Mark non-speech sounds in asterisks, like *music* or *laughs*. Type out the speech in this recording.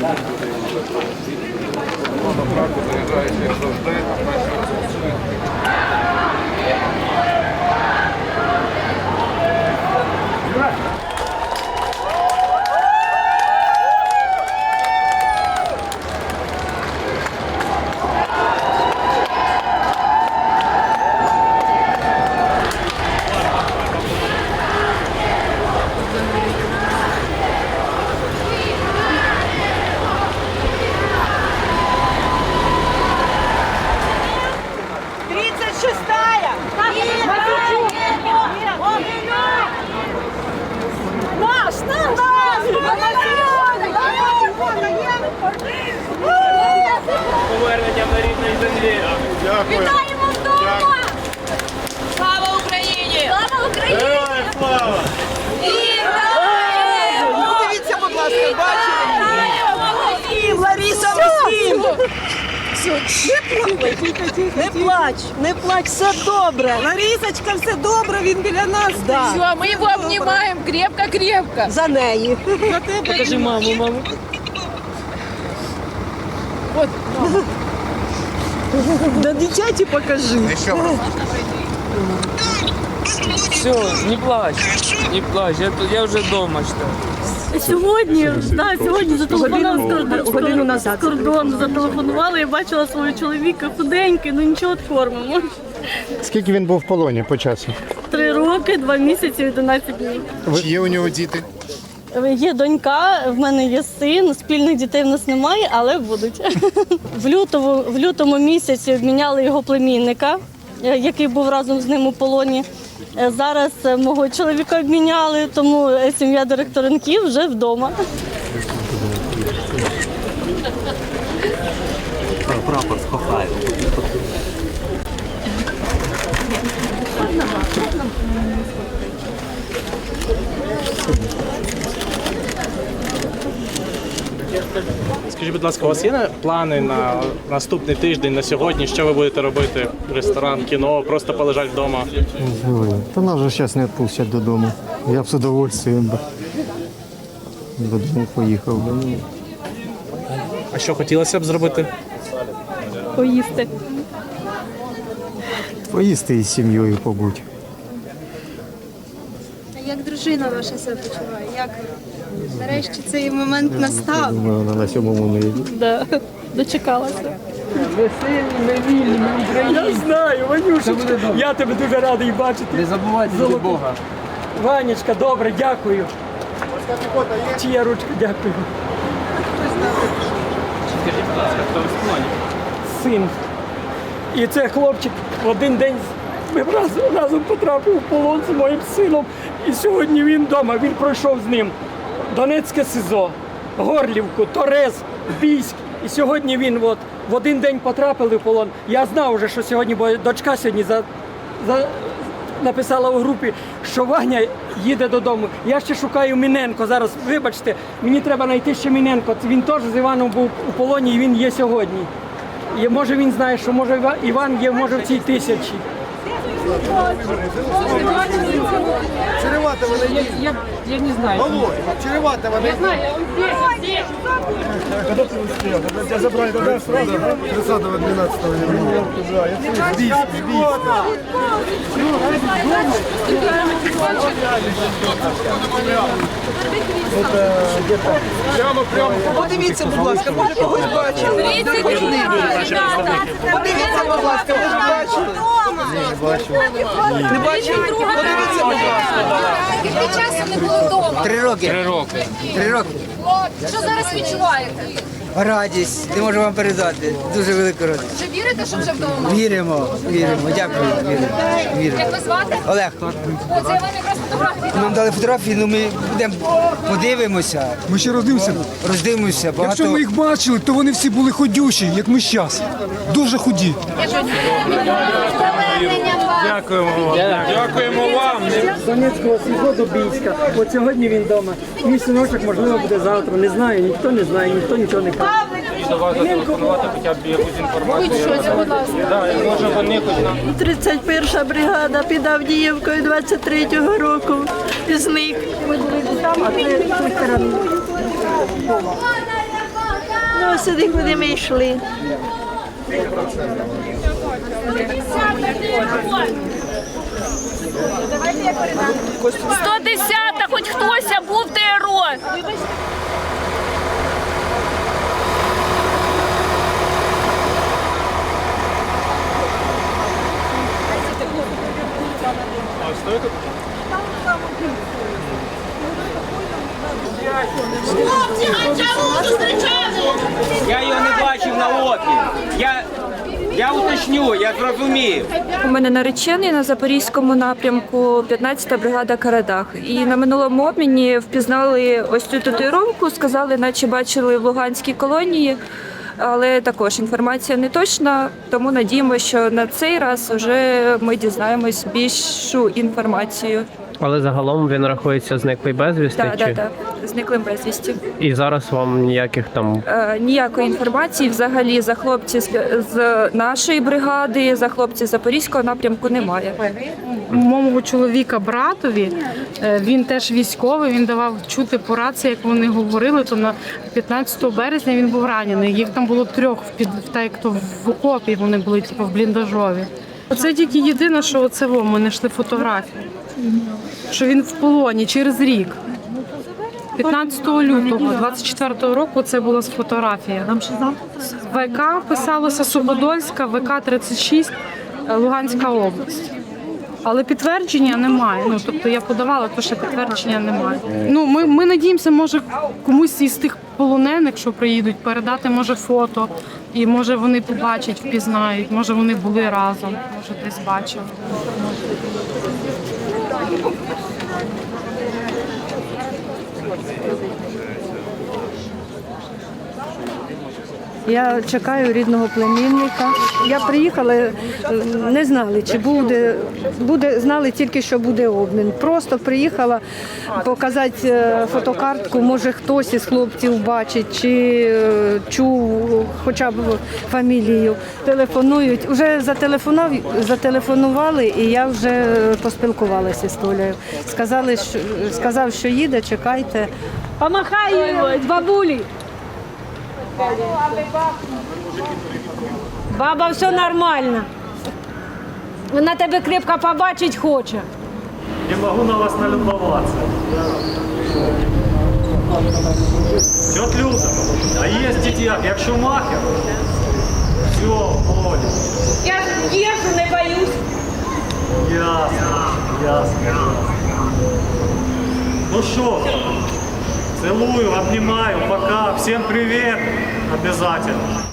Тридцать землі. Вітаємо вдома! Слава Україні! Слава Україні! Героям слава! Вітаємо! Дивіться, будь ласка, бачите? Вітаємо! Лариса Москвін! Не плач, не плач, все добре. Ларисочка, все добре, він біля нас. Да. Все, мы его обнимаем крепко-крепко. За неї. Покажи маму, маму. *laughs* Да дитяті покажи. Все, не плач. Не плач, я, тут- я вже вдома що. Сьогодні, да, сьогодні зателефонували з кордону, годину назад. з кордону, зателефонували, я бачила свого чоловіка худенький, ну нічого кормимо. Скільки він був в полоні по часу? Три роки, два місяці, 11 днів. Чи є у нього діти? Є донька, в мене є син, спільних дітей в нас немає, але будуть. *laughs* В лютому, в лютому місяці обміняли його племінника, е, який був разом з ним у полоні. Е, Зараз е, мого чоловіка обміняли, тому сім'я директоринків вже вдома. Скажіть, будь ласка, у вас є плани на наступний тиждень, на сьогодні? Що ви будете робити? Ресторан, кіно, просто полежати вдома? Ой, Та нас же зараз не відпустять додому. Я б з удовольствием би додому поїхав би. А що хотілося б зробити? Поїсти. Поїсти із сім'єю побудь. А як дружина ваша себе почуває? Як нарешті цей момент настав? Вона на сьомому небі. Да. Дочекалася. Я знаю, Ванюшечка, я тебе дуже радий бачити. Не забувайте за Бога. Ванечка, добре, дякую. Чия ручка, дякую. Скажіть, будь ласка, хто в полоні? Син. І це хлопчик в один день ми разом, разом потрапив в полон з моїм сином. І сьогодні він вдома, він пройшов з ним Донецьке СИЗО, Горлівку, Торез, Бійськ. І сьогодні він от, в один день потрапили в полон. Я знав вже, що сьогодні, бо дочка сьогодні за, за, написала у групі, що Ваня їде додому. Я ще шукаю Міненко. Зараз, вибачте, мені треба знайти ще Міненко. Він теж з Іваном був у полоні і він є сьогодні. І може він знає, що може Іван є може в цій тисячі. Черевата вони є. Я, я не знаю. Володь, черевата вони є. Тебя забрали тогда сразу, да? 30-го, 12-го. Сбись, сбись. Прямо, прямо. Подивіться, будь ласка, може когось бачили. Подивіться, будь ласка, може бачили. Не бачили? Подивіться, будь ласка. Скільки часу не було вдома? Три роки. Три роки. Три роки. Що зараз відчуваєте? Радість, не можу вам передати. Дуже велика радість. Чи вірите, що вже вдома? Віримо, віримо. Дякую. Віримо. віримо. Як ви звати? Олег, О, це я вам якраз фотографії. нам дали фотографії, ну ми будемо подивимося, Ми ще роздивимося. роздивимося. Якщо Багато ви їх бачили, то вони всі були ходючі, як ми зараз. Дуже худі. Дякуємо вам. Дякуємо. вам, Дякуємо вам. З Донецького село до Бійська. От сьогодні він вдома. Мій синочок, можливо, буде завтра. Не знаю, ніхто не знає, ніхто нічого не каже. До вас бригада під Авдіївкою 23-го року. Із них. Там, а. Ну, сюди, куди ми йшли. 110-та, хоч хтось був ТРО. Хлопці, а чому зустрічали? Я його не бачив на опі. Я я уточню, я зрозумів. У мене наречений на запорізькому напрямку 15-та бригада Карадах. І на минулому обміні впізнали ось цю татуїровку, сказали, наче бачили в Луганській колонії. Але також інформація не точна, тому надіємося, що на цей раз вже ми дізнаємось більшу інформацію. Але загалом він рахується зниклий безвісти. Так, чи? так, так. Зниклим безвісті. І зараз вам ніяких там Е, ніякої інформації взагалі за хлопців з, з нашої бригади, за хлопців з запорізького напрямку немає. Мого чоловіка братові е, він теж військовий. Він давав чути по рації, як вони говорили. То на 15 березня він був ранений. Їх там було трьох в під так як то в окопі. Вони були типу, в бліндажові. Оце тільки єдине, що оце во ми знайшли фотографію. Що він в полоні через рік. 15 лютого 24 року це була фотографія. ВК писалося Суходольська, ВК 36, е, Луганська область. Але підтвердження немає. Ну тобто я подавала, то ще підтвердження немає. Ну ми, ми надіємося, може комусь із тих полонених, що приїдуть, передати може фото, і може вони побачать, впізнають, може вони були разом, може десь бачили. Я чекаю рідного племінника. Я приїхала, е, не знали, чи буде, буде, знали тільки, що буде обмін. Просто приїхала показати е, фотокартку, може хтось із хлопців бачить, чи е, чув хоча б фамілію. Телефонують. Уже зателефонував, зателефонували, і я вже поспілкувалася з Толею. Сказали, що сказав, що їде, чекайте. Помахай бабулі. Баба, все нормально. Вона тебе крепко побачить хоче. Не могу на вас налюбоваться. Тетя Люда, а есть дитя, як Шумахер? Все, понял. Я їжу не боюсь. Ясно, ясно, ясно. Ну что, целую, обнимаю, пока, всем привет, обязательно.